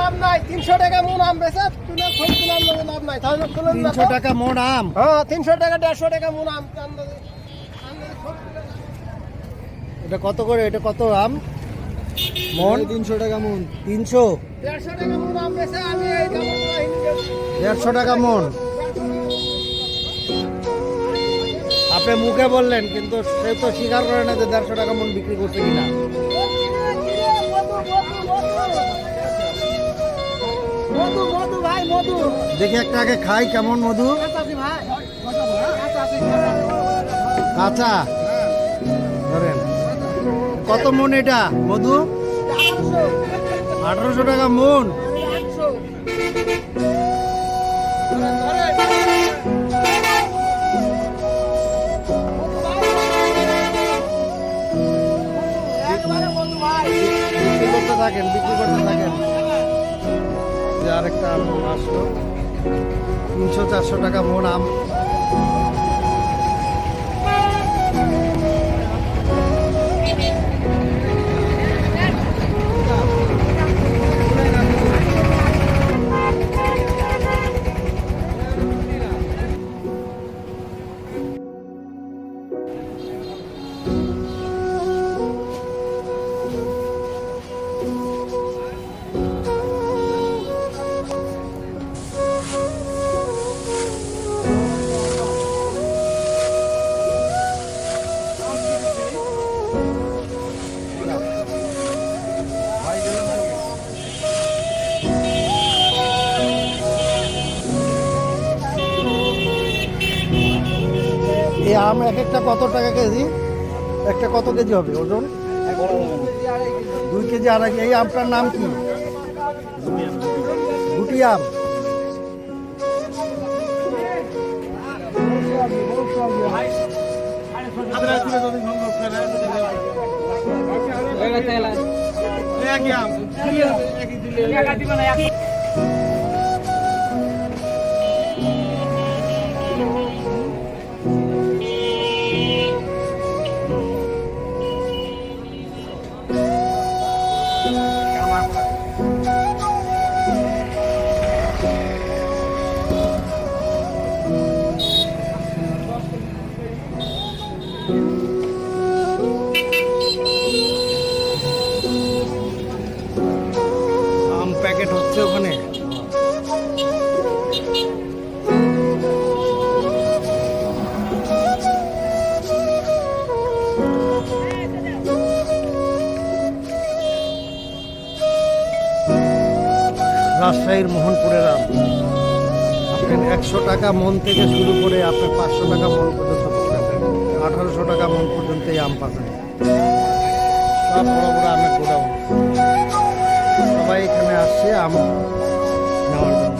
লাভ নাই। তিনশো টাকা মন আম বেচা তুলে খোল তুলার লগে লাভ নাই। তাহলে তুলেন না তিনশো টাকা মোট আম। হ্যাঁ তিনশো টাকা দেড়শো টাকা মন আম। এটা কত করে? এটা কত আম? মন? তিনশো টাকা মন। তিনশো? দেড়শো টাকা মন আম বেচা আমি এই দেড়শো টাকা মন। আপনি মুখে বললেন কিন্তু সে তো স্বীকার করে না যে দেড়শো টাকা মন বিক্রি করছে কিনা। দেখি একটা আগে খাই কেমন মধু। কাঁচা। ধরেন। কত মন এটা? মধু? আঠারোশো টাকা মন। থাকেন, বিক্রি করতে থাকেন। আরেকটা আসলো। তিনশো চারশো টাকা মন আম। এই আম এক একটা কত টাকা কেজি? একটা কত কেজি হবে ওজন? দুই কেজি আড়াই কেজি। এই আমটার নাম কি? গুটি আম। আম প্যাকেট হচ্ছে ওখানে। রাজশাহীর মোহনপুরের আম। আপনি একশো টাকা মন থেকে শুরু করে আপনার পাঁচশো টাকা মন পর্যন্ত আঠারোশো টাকা মন পর্যন্ত এই আম পাবেন। সব বড় বড় আমের গোডাউন। সবাই এখানে আসছে আম নেওয়ার জন্য।